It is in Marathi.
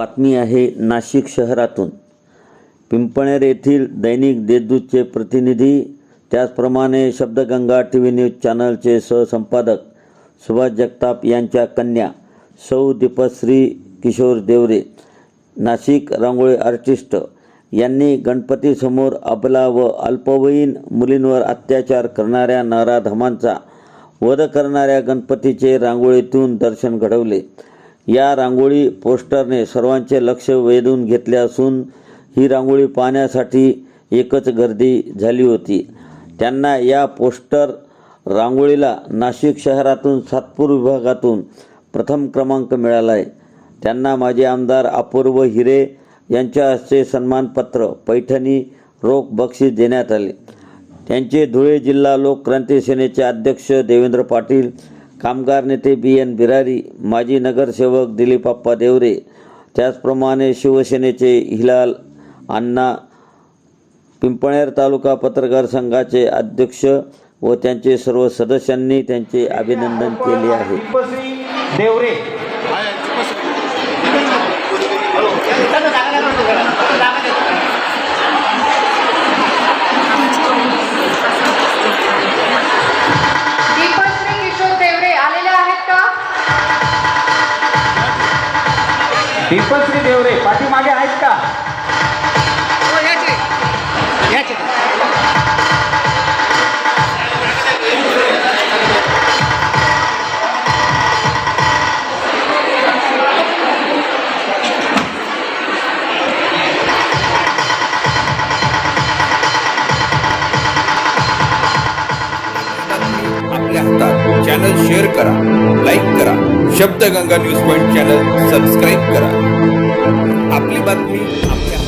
बातमी आहे नाशिक शहरातून. पिंपणेर येथील दैनिक देशदूतचे प्रतिनिधी त्याचप्रमाणे शब्दगंगा टी व्ही न्यूज चॅनलचे सहसंपादक सुभाष जगताप यांच्या कन्या सौ दीपश्री किशोर देवरे नाशिक रांगोळी आर्टिस्ट यांनी गणपतीसमोर अबला व अल्पवयीन मुलींवर अत्याचार करणाऱ्या नराधमांचा वध करणाऱ्या गणपतीचे रांगोळीतून दर्शन घडवले. या रांगोळी पोस्टरने सर्वांचे लक्ष वेधून घेतले असून ही रांगोळी पाहण्यासाठी एकच गर्दी झाली होती. त्यांना या पोस्टर रांगोळीला नाशिक शहरातून सातपूर विभागातून प्रथम क्रमांक मिळाला आहे त्यांना माजी आमदार अपूर्व हिरे यांच्या हस्ते सन्मानपत्र पैठणी रोख बक्षीस देण्यात आले. त्यांचे धुळे जिल्हा लोकक्रांती सेनेचे अध्यक्ष देवेंद्र पाटील कामगार नेते बी एन बिरारी माजी नगरसेवक दिलीपाप्पा देवरे त्याचप्रमाणे शिवसेनेचे हिलाल अण्णा पिंपळनेर तालुका पत्रकार संघाचे अध्यक्ष व त्यांचे सर्व सदस्यांनी त्यांचे अभिनंदन केले आहे. दीपश्री देवरे पाठीमागे आहेत का? आपल्या हातात चॅनल शेअर करा लाईक करा. Shabdaganga news point channel subscribe करा. आपली बातमी आपल्या